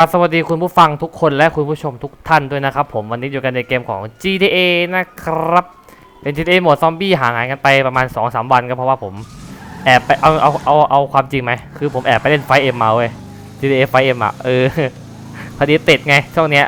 สวัสดีคุณผู้ฟังทุกคนและคุณผู้ชมทุกท่านด้วยนะครับผมวันนี้อยู่กันในเกมของ GTA นะครับเป็น GTA โหมดซอมบี้ห่างหายกันไปประมาณ 2-3 วันก็เพราะว่าผมแอบไปเอาเอาเอาเอาความจริงไหมคือผมแอบไปเล่นไฟเอ็มมาเว้ย GTA ไฟเอ็มอะเออพอดีติดไงช่วงเนี้ย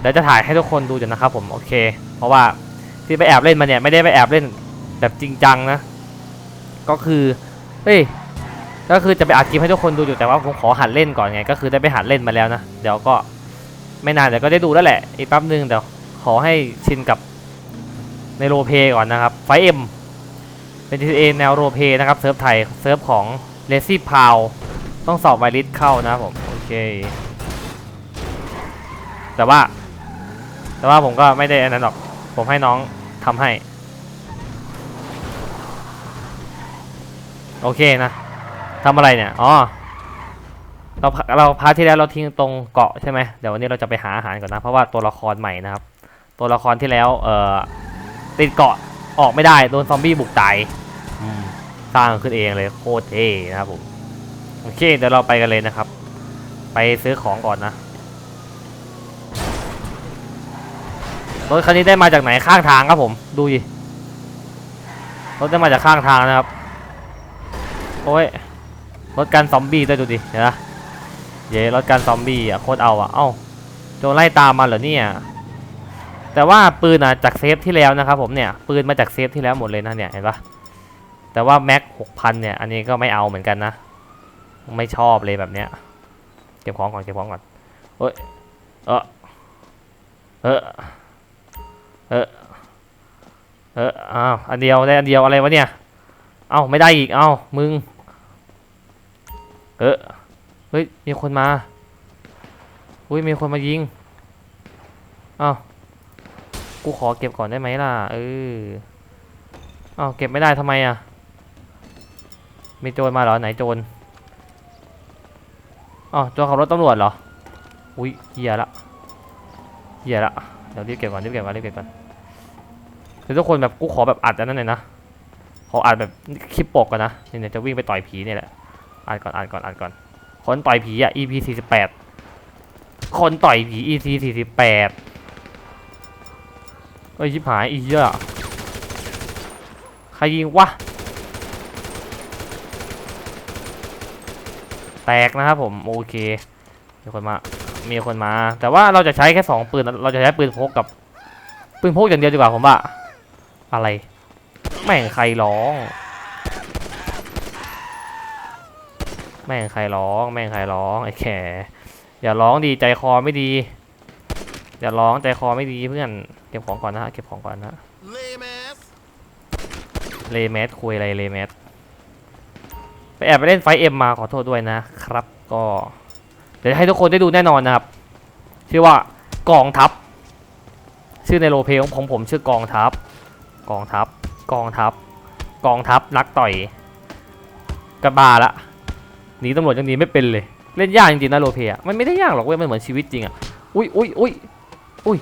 เดี๋ยวจะถ่ายให้ทุกคนดูอยู่นะครับผมโอเค เพราะว่าที่ไปแอบเล่นมาเนี่ยไม่ได้ไปแอบเล่นแบบจริงจังนะ ก็คือเฮ้ย ก็คือจะไปอัดคลิปให้ทุกคนดูอยู่แต่ว่าผมขอหัดเล่นก่อนไง ก็คือได้ไปหัดเล่นมาแล้วนะเดี๋ยวก็ไม่นานเดี๋ยวก็ได้ดูแล้วแหละอีกแป๊บนึงเดี๋ยวขอให้ชินกับในโรเพก่อนนะครับไฟเอ็มเป็น GTA แนวโรเพนะครับเซิร์ฟไทยเซิร์ฟของเลซี่พาวต้องสอบไวริสเข้านะผมโอเค แต่ว่า แต่ว่าผมก็ไม่ได้อันนั้นหรอก ผมให้น้องทำให้ โอเคนะ ทำอะไรเนี่ยอ๋อเราเราพาร์ทที่แล้วเราทิ้งตรงเกาะใช่ไหมเดี๋ยววันนี้เราจะไปหาอาหารก่อนนะ เพราะว่าตัวละครใหม่นะครับ ตัวละครที่แล้วเอ่อติดเกาะออกไม่ได้โดนซอมบี้บุกตายสร้างขึ้นเองเลยโคตรเท่นะครับผมโอเคเดี๋ยวเราไปกันเลยนะครับ ไปซื้อของก่อนนะรถคันนี้ได้มาจากไหนข้างทางครับผมดูดิรถได้มาจากข้างทางนะครับโอ้ย รถกันซอมบี้ด้วยดูดิเห็นปะเย้รถกันซอมบี้อะโคตรเอาอะเอ้าโจไล่ตามมาเหรอเนี่ยแต่ว่าปืนอะจากเซฟที่แล้วนะครับผมเนี่ยปืนมาจากเซฟที่แล้วหมดเลยนะเนี่ยเห็นปะแต่ว่าแม็กหกพันเนี่ยอันนี้ก็ไม่เอาเหมือนกันนะ ไม่ชอบเลยแบบเนี้ยเก็บของก่อนเก็บของก่อนเอ้ยเออเออเออเอออ้าวอันเดียวได้อันเดียวอะไรวะเนี่ยเอ้าไม่ได้อีกเอ้ามึง เออเฮ้ย มีคนมา อุ้ยมีคนมายิงอ้ากูขอเก็บก่อนได้ไหมล่ะ เอออ้าเก็บไม่ได้ทำไมอะ มีโจรมาเหรอ ไหนโจรอ๋อโจรขับรถตำรวจเหรอ อุ้ยเหี้ยละเหี้ยละเดี๋ยวรีบเก็บก่อนรีบเก็บก่อนรีบเก็บก่อนคือทุกคนแบบกูขอแบบอัดอันนั้นเลยนะ ขออัดแบบคลิปปกก่อนนะเนี่ยจะวิ่งไปต่อยผีเนี่ยแหละ อ่านก่อนอ่านก่อนอ่านก่อน คนต่อยผีอะ EP สี่สิบแปดคนต่อยผี EP สี่สิบแปดเอ้ยชิบหายอีเหี้ยใครยิงวะ แตกนะครับผมโอเค มีคนมา มีคนมา แต่ว่าเราจะใช้แค่สองปืน เราจะใช้ปืนพกกับ ปืนพกอย่างเดียวดีกว่าผมว่า อะไร แม่งใครร้อง แม่งใครร้อง แม่งใครร้องไอ้แขอย่าร้องดีใจคอไม่ดี อย่าร้องใจคอไม่ดีเพื่อนเก็บของก่อนนะฮะเก็บของก่อนนะ Lame ass. เลเมสคุยอะไรเลเมสไปแอบไปเล่นไฟเอ็มมาขอโทษด้วยนะครับ ก็เดี๋ยวให้ทุกคนได้ดูแน่นอนนะครับ ชื่อว่ากองทัพ ชื่อในโรลเพลย์ของผมผมชื่อกองทัพ กองทัพ กองทัพ กองทัพนักต่อยกระบาละ หนีตำรวจยังหนีไม่เป็นเลย เล่นยากจริงๆนะโรลเพลย์อะมันไม่ได้ยากหรอกเว้ยมันเหมือนชีวิตจริงอะอุ้ยอุ้ยอุ้ยอุ้ย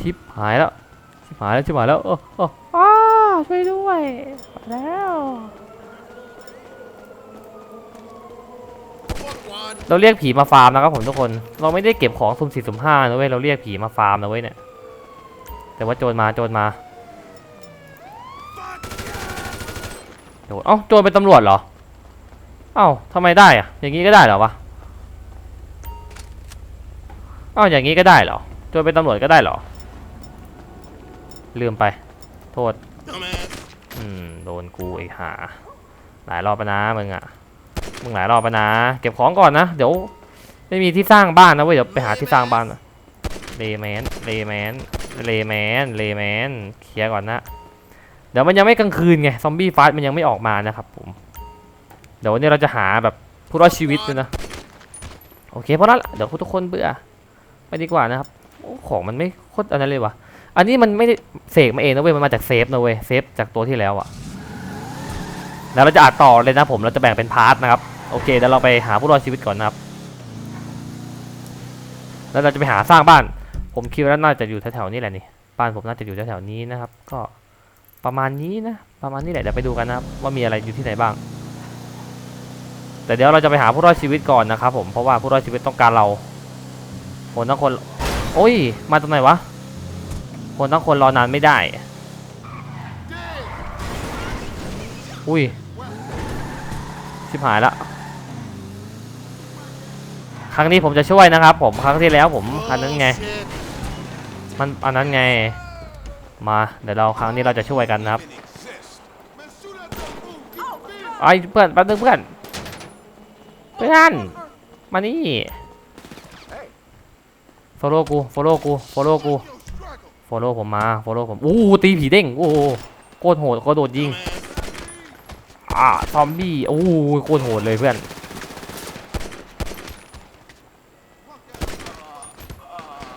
ชิปหายแล้วชิปหายแล้วชิปหายแล้วเออเอออ้าช่วยด้วยมาแล้ว Fuck one. เราเรียกผีมาฟาร์มนะครับผมทุกคน เราไม่ได้เก็บของสุ่มสี่สุ่มห้านะเว้ย เราเรียกผีมาฟาร์มนะเว้ยเนี่ย แต่ว่าโจรมาโจรมาโจรเอ้าโจรเป็นตำรวจเหรอ เอ้าทำไมได้อะอย่างนี้ก็ได้เหรอวะเอ้าอย่างนี้ก็ได้เหรอจรเป็นตำรวจก็ได้เหรอ ลืมไป โทษ อืม โดนกูไอ้ห่าหลายรอบไปนะมึงอะมึงหลายรอบไปนะ เก็บของก่อนนะ เดี๋ยว ไม่มีที่สร้างบ้านนะเว้ย เดี๋ยวไปหาที่สร้างบ้านนะเลแมนเลแมนเลแมนเลแมนเคลียร์ก่อนนะ เดี๋ยวมันยังไม่กลางคืนไง ซอมบี้ฟาสมันยังไม่ออกมานะครับผม เดี๋ยววันนี้เราจะหาแบบผู้รอดชีวิตด้วยนะ โอเคเพราะนั้นเดี๋ยวทุกคนเบื่อไปดีกว่านะครับของมันไม่โคตรอันนั้นเลยวะอันนี้มันไม่ได้เสกมาเองนะเว้ยมันมาจากเซฟนะเว้ยเซฟจากตัวที่แล้วอะแล้วเราจะอัดต่อเลยนะผมเราจะแบ่งเป็นพาร์ทนะครับโอเคเดี๋ยวเราไปหาผู้รอดชีวิตก่อนนะครับ แล้วเราจะไปหาสร้างบ้าน ผมคิดว่าน่าจะอยู่แถวๆนี้แหละนี่บ้านผมน่าจะอยู่แถวๆนี้นะครับ ก็ประมาณนี้นะประมาณนี้แหละเดี๋ยวไปดูกันนะครับว่ามีอะไรอยู่ที่ไหนบ้าง แต่เดี๋ยวเราจะไปหาผู้รอดชีวิตก่อนนะครับผมเพราะว่าผู้รอดชีวิตต้องการเราคนทั้งคนโอ้ยมาตรงไหนวะคนทั้งคนรอนานไม่ได้ อุ้ยชิบหายละครั้งนี้ผมจะช่วยนะครับ ผมครั้งที่แล้วผมอันนั้นไง มันอันนั้นไง มาเดี๋ยวเราครั้งนี้เราจะช่วยกันนะครับไอ้เพื่อนแป๊บนึงเพื่อน เพื่อน มานี่โฟโล่กูโฟโล่กูโฟโล่กูโฟโล่ผมมาโฟโล่ผมอู้ตีผีเด้งโอ้โคตรโหดโคตรโดดยิงอ่าซอมบี้โอ้โคตรโหดเลยเพื่อน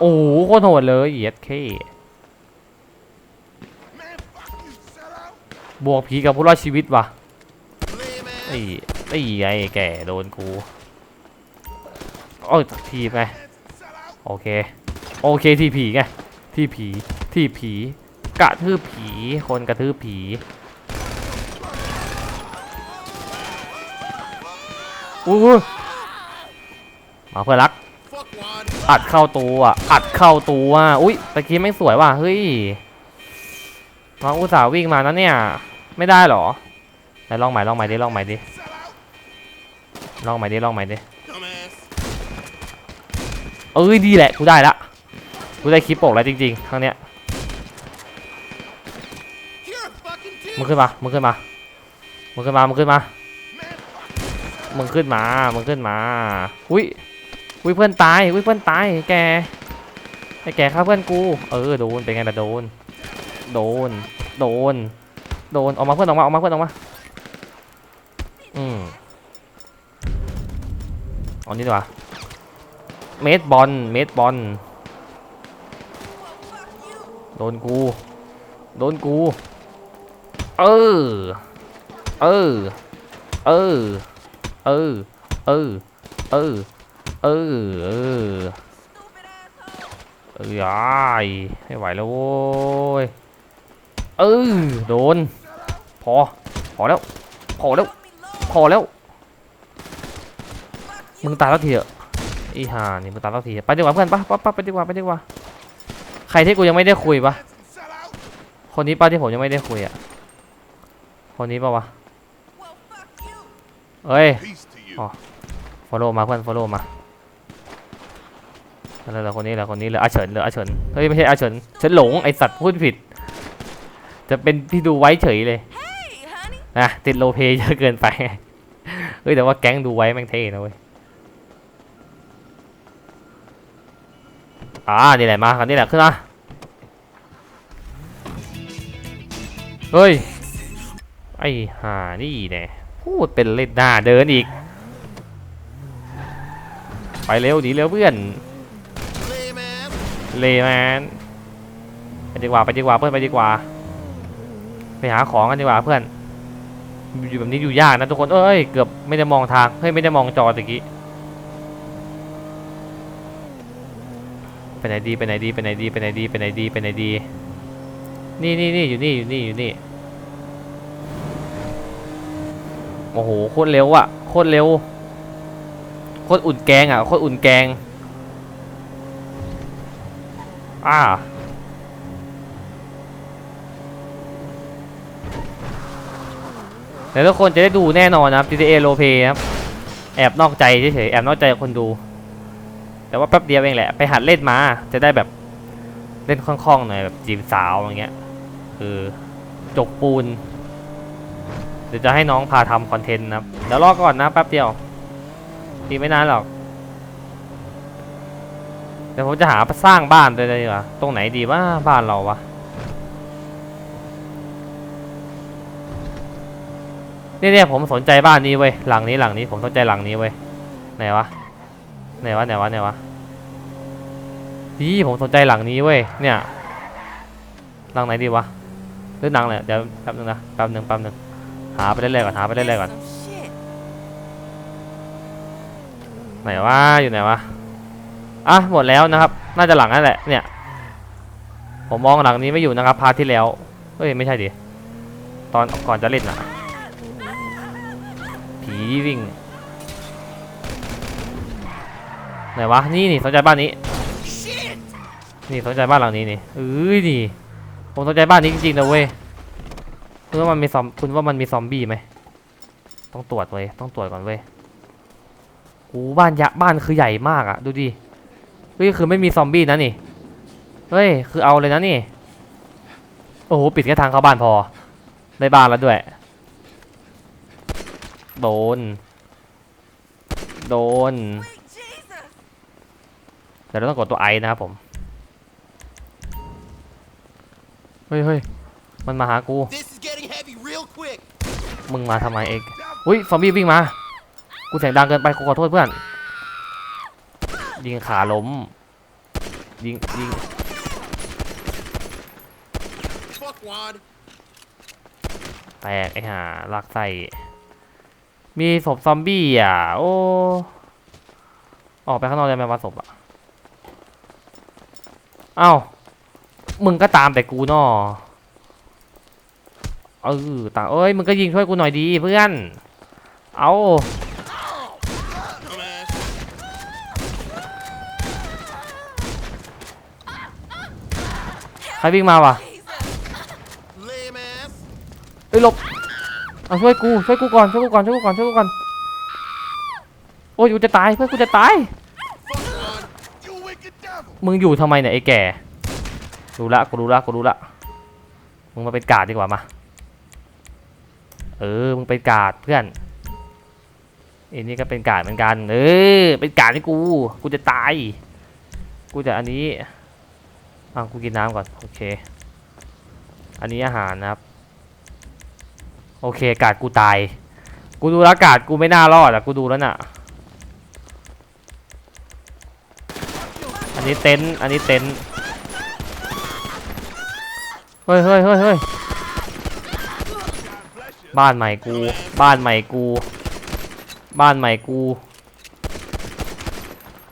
โอ้โคตรโหดเลยเย็ดเคบวกผีกับผู้รอดชีวิตว่ะไอ้ ไอ้ไอ้แก่โดนกูโอ้ยทีไงโอเค โอเคที่ผีไง ที่ผี ที่ผี กระทืบผี คนกระทืบผี อู้หูมาเพื่อนรัก อัดเข้าตัวอัดเข้าตัวอุ้ยตะกี้ไม่สวยว่ะ เฮ้ยน้องอุตส่าห์วิ่งมานะเนี่ย ไม่ได้เหรอไหนลองใหม่ลองใหม่ดิ ลองใหม่ดิ ลองใหม่ดิลองใหม่ดิเอ้ยดีแหละกูได้ละกูได้คลิปโปกแล้วจริงๆครั้งเนี้ยมึงขึ้นมามึงขึ้นมามึงขึ้นมามึงขึ้นมามึงขึ้นมามึงขึ้นมาอุ้ยอุ้ยเพื่อนตายอุ้ยเพื่อนตายแกไอ้แกฆ่าเพื่อนกู เออโดนเป็นไงล่ะโดน โดน โดน โดนออกมาเพื่อนออกมาออกมาเพื่อนออกมา เอานี่ดีกว่าเมดบอลเมดบอลโดนกู โดนกู เออ เออ เออ เออ เออ เออ เออ เออเอ้ยายไม่ไหวแล้วโว้ย เออ โดน พอ พอแล้ว พอแล้ว พอแล้ว มึงตายแล้วทีเถอะอีห่านี่มาตามสักทีไปดีกว่าเพื่อนปะปะปะไปดีกว่าไปดีกว่า ใครที่กูยังไม่ได้คุยปะคนนี้ป้าที่ผมยังไม่ได้คุยอะ คนนี้ปะวะเอ้ยฟอลโล่มาเพื่อนฟอลโล่มาแล้วเหรอคนนี้เหรอคนนี้เหรออาเฉินเหรออาเฉินเฮ้ยไม่ใช่อาเฉินฉันหลงไอสัตว์พูดผิด จะเป็นที่ดูไว้เฉยเลยนะติดโลเพเยอะเกินไปเฮ้ยแต่ว่าแก๊งดูไว้แม่งเท่นะเว้ย อ่านี่แหละมาคันนี้แหละขึ้นมาเฮ้ยไอ้ห่านี่แน่พูดเป็นเล่นหน้าเดินอีก ไปเร็วดีเร็วเพื่อนเลแมนไปดีกว่าไปดีกว่าเพื่อนไปดีกว่า ไปหาของกันดีกว่าเพื่อนอยู่แบบนี้อยู่ยากนะทุกคนเอ้ยเกือบไม่ได้มองทางเฮ้ยไม่ได้มองจอตะกี้ ไปไหนดีไปไหนดีไปไหนดีไปไหนดีไปไหนดีไปไหนดี นี่นี่นี่อยู่นี่อยู่นี่อยู่นี่ โอ้โหโคตรเร็วอะโคตรเร็ว โคตรอุ่นแกงอะโคตรอุ่นแกง อ่าเดี๋ยวทุกคนจะได้ดูแน่นอนนะครับ GTA r o l e p l a y ครับ แอบนอกใจเฉยๆแอบนอกใจคนดู แต่ว่าแป๊บเดียวเองแหละ ไปหัดเล่นมา จะได้แบบเล่นคล่องๆหน่อยแบบจีบสาวอย่างเงี้ย คือจกปูน เดี๋ยวจะให้น้องพาทำคอนเทนต์นะเดี๋ยวรอก่อนนะแป๊บเดียวทีไม่นานหรอกเดี๋ยวผมจะหาสร้างบ้านเลยดีกว่าตรงไหนดีว่าบ้านเราวะเนี่ยผมสนใจบ้านนี้เว้ยหลังนี้หลังนี้ผมสนใจหลังนี้เว้ยไหนวะ ไหนวะไหนวะไหนวะพี่ผมสนใจหลังนี้เว้ยเนี่ย หลังไหนดีวะหรือหนังเลยเดี๋ยวแป๊บนึงนะแป๊บนึงแป๊บนึงหาไปเรื่อยๆก่อนหาไปเรื่อยๆก่อนไหนวะอยู่ไหนวะอะหมดแล้วนะครับ น่าจะหลังนั่นแหละเนี่ย ผมมองหลังนี้ไม่อยู่นะครับพาร์ทที่แล้วเฮ้ยไม่ใช่ดิตอนก่อนจะเล่นอะผีวิ่ง ไหนวะนี่นี่สนใจบ้านนี้ นี่สนใจบ้านหลังนี้นี่เอ้ยนี่ผมสนใจบ้านนี้จริงๆนะเว้ยคุณว่ามันมีซอมคุณว่ามันมีซอมบี้ไหมต้องตรวจเว้ยต้องตรวจก่อนเว้ยโอ้บ้านยะบ้านคือใหญ่มากอะดูดิเฮ้ยคือไม่มีซอมบี้นะนี่เฮ้ยคือเอาเลยนะนี่โอ้โหปิดแค่ทางเข้าบ้านพอได้บ้านแล้วด้วยโดน โดน เดี๋ยวเราต้องกดตัวไอนะครับผม เฮ้ยเฮ้ยมันมาหากู This is getting heavy real quick. มึงมาทำไมเองอุ้ยซอมบี้วิ่งมา กูเสียงดังเกินไปกูขอโทษเพื่อน ยิงขาล้ม ยิงยิง Fuck Juan. แตกไอ้ห่าลากไส้มีศพซอมบี้อะ โอ้ ออกไปข้างนอกได้ไหมว่าศพอะ เอ้า มึงก็ตามแต่กูนอเออตาเอ้ย มึงก็ยิงช่วยกูหน่อยดีเพื่อน เอาใครวิ่งมาวะเอ้ยหลบ เอาช่วยกู ช่วยกูก่อน ช่วยกูก่อน ช่วยกูก่อน ช่วยกูก่อน โอ้ยกูจะตาย เพื่อนกูจะตาย มึงอยู่ทำไมเนี่ยไอ้แก่รู้ละกูรู้ละกูรู้ละมึงมาเป็นกาดดีกว่ามาเออมึงเป็นกาดเพื่อนอ้นี่ก็เป็นกาดเหมือนกันเออเป็นกาดให้กูกูจะตายกูจะอันนี้อะกูกินน้ำก่อนโอเคอันนี้อาหารนะครับ โอเคกาดกูตาย กูดูแล้วกาดกูไม่น่ารอดอะกูดูแล้วน่ะ อันนี้เต็นท์อันนี้เต็นท์เฮ้ยเฮ้ยเฮ้ยเฮ้ยบ้านใหม่กู บ้านใหม่กู บ้านใหม่กู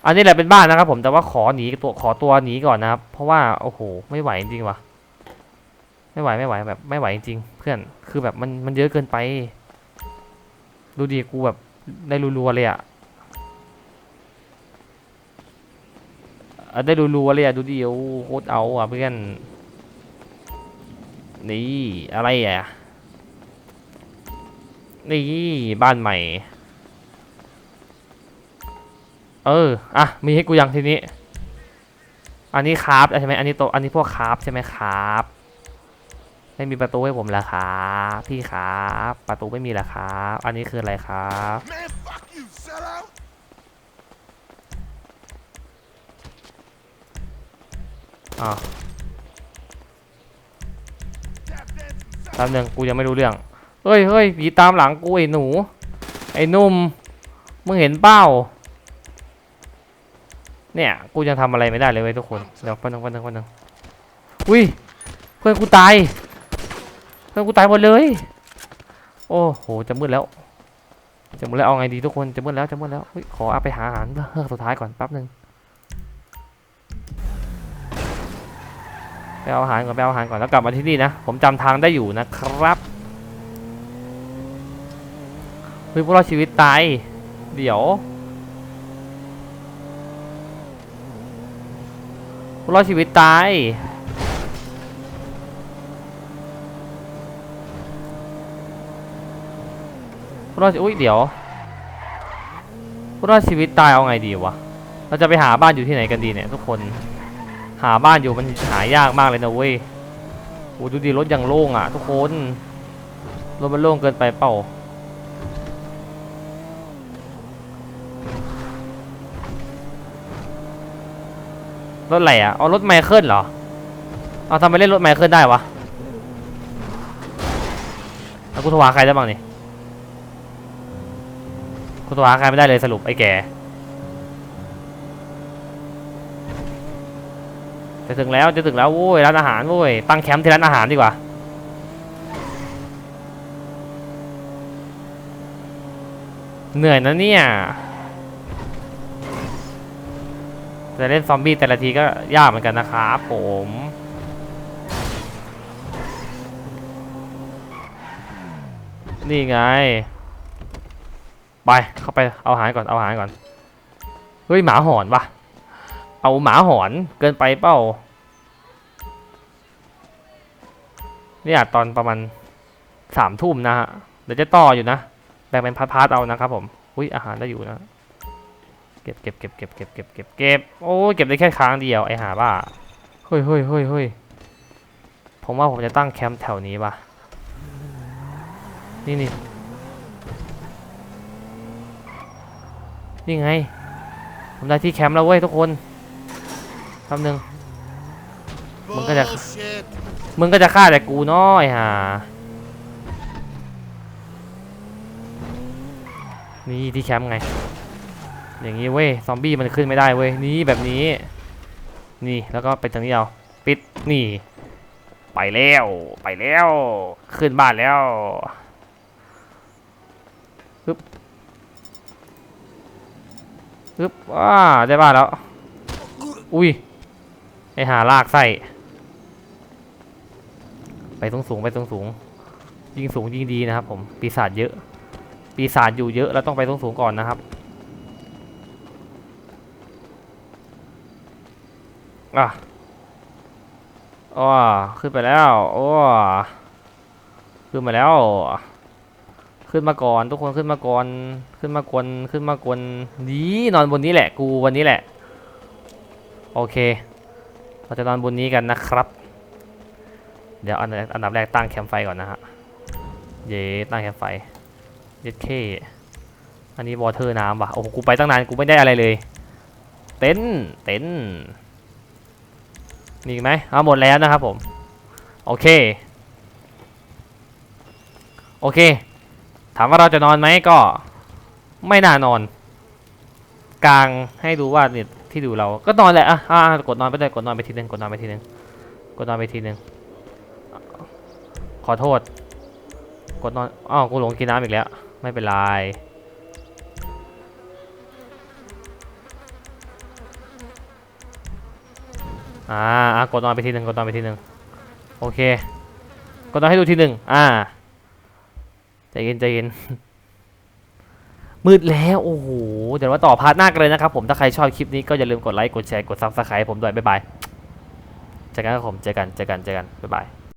อันนี้แหละเป็นบ้านนะครับ ผมแต่ว่าขอหนีตัวขอตัวหนีก่อนนะครับ เพราะว่าโอ้โหไม่ไหวจริงๆว่ะ ไม่ไหวไม่ไหวแบบไม่ไหวจริงเพื่อนคือแบบมันมันเยอะเกินไป ดูดิกูแบบได้รัวๆเลยอะ อะได้รัวๆเลยอะดูดิโอ้โคตรเอาอะเพื่อน นี่อะไรอะ นี่บ้านใหม่ เออ อะ มีให้กูยังทีนี้ อันนี้คราฟใช่ไหมอันนี้โตอันนี้พวกคราฟใช่ไหมครับไม่มีประตูให้ผมแล้วครับพี่ครับประตูไม่มีแล้วครับอันนี้คืออะไรครับ อ่าแป๊บนึงกูยังไม่รู้เรื่องเฮ้ยเฮ้ยผีตามหลังกูไอ้หนู ไอ้นุ่ม มึงเห็นเป้า เนี่ย กูยังทำอะไรไม่ได้เลยเว้ยทุกคน เดี๋ยวแป๊บนึงแป๊บนึงแป๊บนึงอุ้ย เพื่อนกูตาย เพื่อนกูตายหมดเลย โอ้โห จะมืดแล้ว จะมืดแล้วเอาไงดีทุกคน จะมืดแล้ว จะมืดแล้วขอเอาไปหาอาหารเพื่อสุดท้ายก่อนแป๊บนึง เอาอาหารก่อนไปเอาอาหารก่อนแล้วกลับมาที่นี่นะ ผมจำทางได้อยู่นะครับเฮ้ยพวกเราชีวิตตายเดี๋ยวพวกเราชีวิตตายพวกเราอุ้ยเดี๋ยวพวกเราชีวิตตายเอาไงดีวะเราจะไปหาบ้านอยู่ที่ไหนกันดีเนี่ยทุกคน หาบ้านอยู่มันหายากมากเลยนะเว้ยโอ้ดูดิรถยังโล่งอะ ทุกคนรถมันโล่งเกินไปเปล่ารถอะไรอะเอารถไมเคิลเหรอ เอาทำไมเล่นรถไมเคิลได้วะแล้วกูโทรหาใครได้บ้างนี่กูโทรหาใครไม่ได้เลยสรุปไอ้แก จะถึงแล้วจะถึงแล้วโว้ยร้านอาหารโว้ยตั้งแคมป์ที่ร้านอาหารดีกว่าเหนื่อยนะเนี่ยจะเล่นซอมบี้แต่ละทีก็ยากเหมือนกันนะครับผมนี่ไง ไป เข้าไปเอาอาหารก่อน เอาอาหารก่อน เฮ้ย หมาหอนปะ เอาหมาหอนเกินไปเป้าเนี่ยตอนประมาณสามทุ่มนะฮะเดี๋ยวจะต่ออยู่นะแบ่งเป็นพาร์ทเอานะครับผมอุ้ยอาหารได้อยู่นะเก็บเก็บเก็บเก็บเก็บเก็บเก็บเก็บโอ้เก็บได้แค่ค้างเดียวไอหาบ้าเฮ้ยเฮ้ยเฮ้ยเฮ้ยผมว่าผมจะตั้งแคมป์แถวนี้ป่ะนี่นี่นี่ไงผมได้ที่แคมป์แล้วเว้ยทุกคน แป๊บนึง มึงก็จะ มึงก็จะฆ่าแต่กูน้อยฮะนี่ที่แคมป์ไง อย่างนี้เว้ย ซอมบี้มันขึ้นไม่ได้เว้ย นี่แบบนี้ นี่แล้วก็ไปทางนี้เอา ปิด นี่ ไปแล้ว ไปแล้ว ขึ้นบ้านแล้วปึ๊บปึ๊บว้าได้บ้านแล้ว อุ้ย ไอหาลากไส้ไปสูงสูงไปสูงสูงยิ่งสูงยิ่งดีนะครับ ผมปีศาจเยอะ ปีศาจอยู่เยอะแล้วต้องไปสูงสูงก่อนนะครับอะอ้อขึ้นไปแล้วโอ้ขึ้นมาแล้ว ขึ้นมาก่อน ทุกคนขึ้นมาก่อน ขึ้นมากวนขึ้นมากวนดีนอนบนนี้แหละ กูวันนี้แหละ โอเค เราจะนอนบนนี้กันนะครับ เดี๋ยวอันดับอันดับแรกตั้งแคมป์ไฟก่อนนะฮะ เย่ตั้งแคมป์ไฟ เย็ดเคอันนี้วอเตอร์น้ำว่ะ โอ้โห กูไปตั้งนาน กูไม่ได้อะไรเลย เต็นเต็นมีไหมเอาหมดแล้วนะครับผม โอเค โอเค ถามว่าเราจะนอนไหมก็ ไม่น่านอน กลางให้ดูว่าเนี่ย ที่ดูเราก็นอนแหละอะอะกดนอนไปเลยกดนอนไปทีนึงกดนอนไปทีนึงกดนอนไปทีนึงขอโทษ กดนอนอ้าวกูหลงกินน้ำอีกแล้ว ไม่เป็นไรอ่าอะกดนอนไปทีหนึ่งกดนอนไปทีหนึ่งโอเค กดนอนให้ดูทีหนึ่งอ่าใจเย็นใจเย็น มืดแล้วโอ้โหเดี๋ยวมาต่อพาร์ทหน้ากันเลยนะครับผมถ้าใครชอบคลิปนี้ก็อย่าลืมกดไลค์กดแชร์กดซับสไครต์ผมด้วยบ๊ายบายเจอกันครับผมเจอกันเจอกันเจอกันบ๊ายบาย